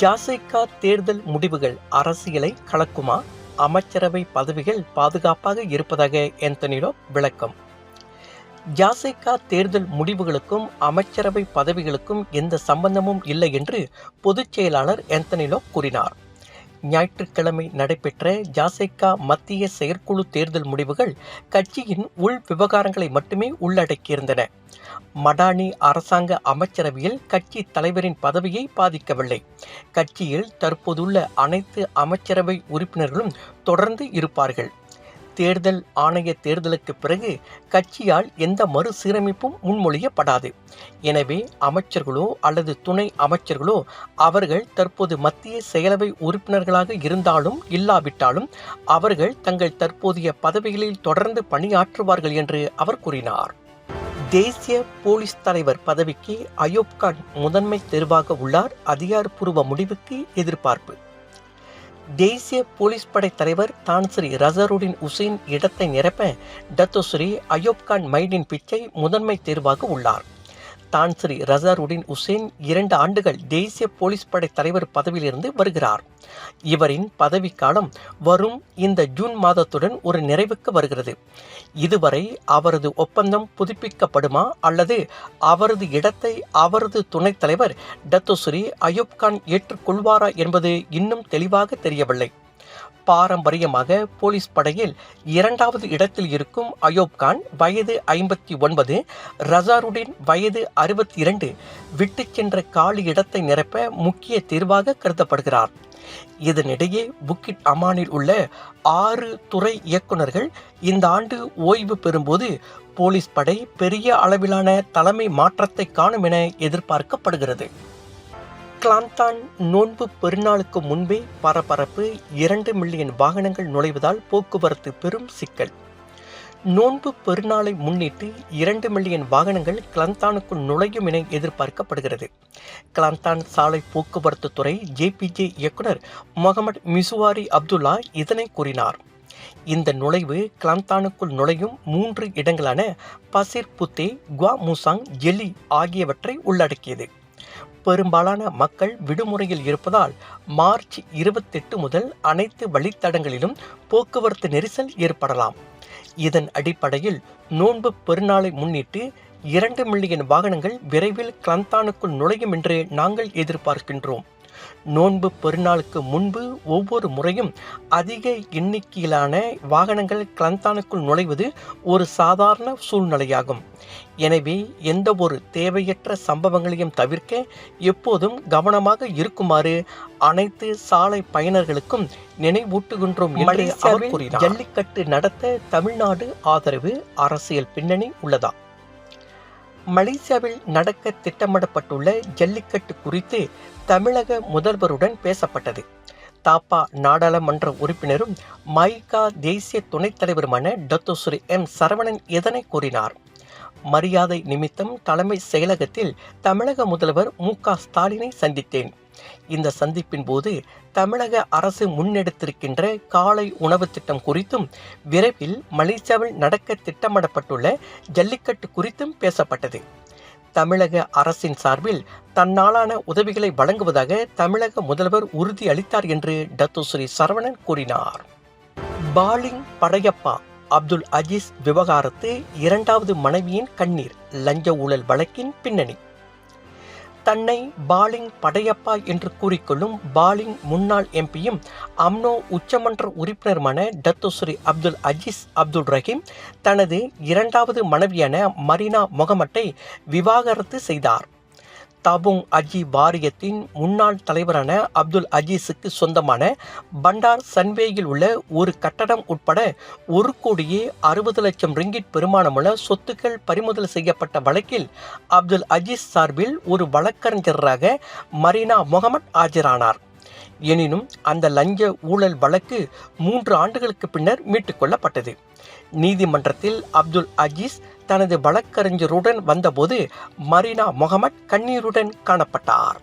ஜாசைகா தேர்தல் முடிவுகள் அரசியலை கலக்குமா? அமைச்சரவை பதவிகள் பாதுகாப்பாக இருப்பதாக ஆந்தனிலோ விளக்கம். ஜாசைகா தேர்தல் முடிவுகளுக்கும் அமைச்சரவை பதவிகளுக்கும் எந்த சம்பந்தமும் இல்லை என்று பொதுச் செயலாளர் என்தனிலோ கூறினார். ஞாயிற்றுக்கிழமை நடைபெற்ற ஜாசைக்கா மத்திய செயற்குழு தேர்தல் முடிவுகள் கட்சியின் உள் விவகாரங்களை மட்டுமே உள்ளடக்கியிருந்தன. மடானி அரசாங்க அமைச்சரவையில் கட்சி தலைவரின் பதவியை பாதிக்கவில்லை. கட்சியில் தற்போதுள்ள அனைத்து அமைச்சரவை உறுப்பினர்களும் தொடர்ந்து இருப்பார்கள். தேர்தல் ஆணைய தேர்தலுக்கு பிறகு கட்சியால் எந்த மறுசீரமைப்பும் முன்மொழியப்படாது. எனவே அமைச்சர்களோ அல்லது துணை அமைச்சர்களோ அவர்கள் தற்போது மத்திய செயலவை உறுப்பினர்களாக இருந்தாலும் இல்லாவிட்டாலும் அவர்கள் தங்கள் தற்போதைய பதவிகளில் தொடர்ந்து பணியாற்றுவார்கள் என்று அவர் கூறினார். தேசிய போலீஸ் தலைவர் பதவிக்கு அயோப்கான் முதன்மை தேர்வாக உள்ளார். அதிகாரப்பூர்வ முடிவுக்கு எதிர்பார்ப்பு. தேசிய போலீஸ் படை தலைவர் தான்ஸ்ரீ ரசருடின் உசேன் இடத்தை நிரப்ப டத்தோஸ்ரீ அயோப்கான் மைடின் பிச்சை முதன்மை தேர்வாக உள்ளார். தான்ஸ்ரீ ரசாருடின் உசேன் இரண்டு ஆண்டுகள் தேசிய போலீஸ் படை தலைவர் பதவியிலிருந்து வருகிறார். இவரின் பதவிக்காலம் வரும் இந்த ஜூன் மாதத்துடன் ஒரு நிறைவுக்கு வருகிறது. இதுவரை அவரது ஒப்பந்தம் புதுப்பிக்கப்படுமா அல்லது அவரது இடத்தை அவரது துணைத் தலைவர் டத்தோசுரி அயூப் கான் ஏற்றுக்கொள்வாரா என்பது இன்னும் தெளிவாக தெரியவில்லை. பாரம்பரியமாக போலீஸ் படையில் இரண்டாவது இடத்தில் இருக்கும் அயோப் கான் வயது ஐம்பத்தி ஒன்பது ரசாருடின் வயது அறுபத்தி இரண்டு விட்டு சென்ற காலி இடத்தை நிரப்ப முக்கிய தீர்வாக கருதப்படுகிறார். இதனிடையே புக்கிட் அமானில் உள்ள ஆறு துறை இயக்குநர்கள் இந்த ஆண்டு ஓய்வு பெறும்போது போலீஸ் படை பெரிய அளவிலான தலைமை மாற்றத்தை காணும் என எதிர்பார்க்கப்படுகிறது. கிளாந்தான் நோன்பு பெருநாளுக்கு முன்பே பரபரப்பு இரண்டு மில்லியன் வாகனங்கள் நுழைவதால் போக்குவரத்து பெரும் சிக்கல். நோன்பு பெருநாளை முன்னிட்டு இரண்டு மில்லியன் வாகனங்கள் கிளந்தானுக்குள் நுழையும் என எதிர்பார்க்கப்படுகிறது. கிளந்தான் சாலை போக்குவரத்து துறை ஜேபிஜே இயக்குனர் முகமது மிசுவாரி அப்துல்லா இதனை கூறினார். இந்த நுழைவு கிளந்தானுக்குள் நுழையும் மூன்று இடங்களான பசிர் புத்தே குவா முசாங் ஜெலி ஆகியவற்றை உள்ளடக்கியது. பெரும்பாலான மக்கள் விடுமுறையில் இருப்பதால் மார்ச் இருபத்தெட்டு முதல் அனைத்து வழித்தடங்களிலும் போக்குவரத்து நெரிசல் ஏற்படலாம். இதன் அடிப்படையில் நோன்பு பெருநாளை முன்னிட்டு இரண்டு மில்லியன் வாகனங்கள் விரைவில் கிளந்தானுக்குள் நுழையும் என்று நாங்கள் எதிர்பார்க்கின்றோம். நோன்பு பெருநாளுக்கு முன்பு ஒவ்வொரு முறையும் அதிக எண்ணிக்கையிலான வாகனங்கள் கிளந்தானுக்குள் நுழைவது ஒரு சாதாரண சூழ்நிலையாகும். எனவே எந்த ஒரு தேவையற்ற சம்பவங்களையும் தவிர்க்க எப்போதும் கவனமாக இருக்குமாறு அனைத்து சாலை பயணர்களுக்கும் நினைவூட்டுகின்றோம் என்று அவர் கூறினார். ஜல்லிக்கட்டு நடத்த தமிழ்நாடு ஆதரவு அரசியல் பின்னணி உள்ளதா? மலேசியாவில் நடக்க திட்டமிடப்பட்டுள்ள ஜல்லிக்கட்டு குறித்து தமிழக முதல்வருடன் பேசப்பட்டது. தாப்பா நாடாளுமன்ற உறுப்பினரும் மைகா தேசிய துணைத் தலைவருமான டத்தோசுரி எம் சரவணன் இதனை கூறினார். மரியாதை நிமித்தம் தலைமை செயலகத்தில் தமிழக முதல்வர் மு க ஸ்டாலினை சந்தித்தேன். இந்த சந்திப்பின் போது தமிழக அரசு முன்னெடுத்திருக்கின்ற காலை உணவு திட்டம் குறித்தும் விரைவில் மலேசியாவில் நடக்க திட்டமிடப்பட்டுள்ள ஜல்லிக்கட்டு குறித்தும் பேசப்பட்டது. தமிழக அரசின் சார்பில் தன்னாலான உதவிகளை வழங்குவதாக தமிழக முதல்வர் உறுதி அளித்தார் என்று டத்துஸ்ரீ சரவணன் கூறினார். பாலிங் படையப்பா அப்துல் அஜீஸ் விவகாரத்து இரண்டாவது மனைவியின் கண்ணீர் லஞ்ச ஊழல் வழக்கின் பின்னணி. தன்னை பாலிங் படையப்பா என்று கூறிக்கொள்ளும் பாலிங் முன்னாள் எம்பியும் அம்னோ உச்சமன்ற உறுப்பினருமான Datuk Seri Abdul Aziz Abdul Rahim தனது இரண்டாவது மனைவியான மரீனா மொகமட்டை விவாகரத்து செய்தார். தபுங் அஜி வாரியத்தின் முன்னாள் தலைவரான அப்துல் அஜீஸுக்கு சொந்தமான பண்டார் சன்வேயில் உள்ள ஒரு கட்டடம் உட்பட ஒரு கோடியே அறுபது லட்சம் ரிங்கிட் பெருமானமுள்ள சொத்துக்கள் பறிமுதல் செய்யப்பட்ட வழக்கில் அப்துல் அஜீஸ் சார்பில் ஒரு வழக்கறிஞராக மரீனா முகமட் ஆஜரானார். எனினும் அந்த லஞ்ச ஊழல் வழக்கு மூன்று ஆண்டுகளுக்கு பின்னர் மீட்டுக்கொள்ளப்பட்டது நீதிமன்றத்தில் அப்துல் அஜீஸ் தனது வழக்கறிஞருடன் வந்தபோது மரீனா முகமட் கண்ணீருடன் காணப்பட்டார்.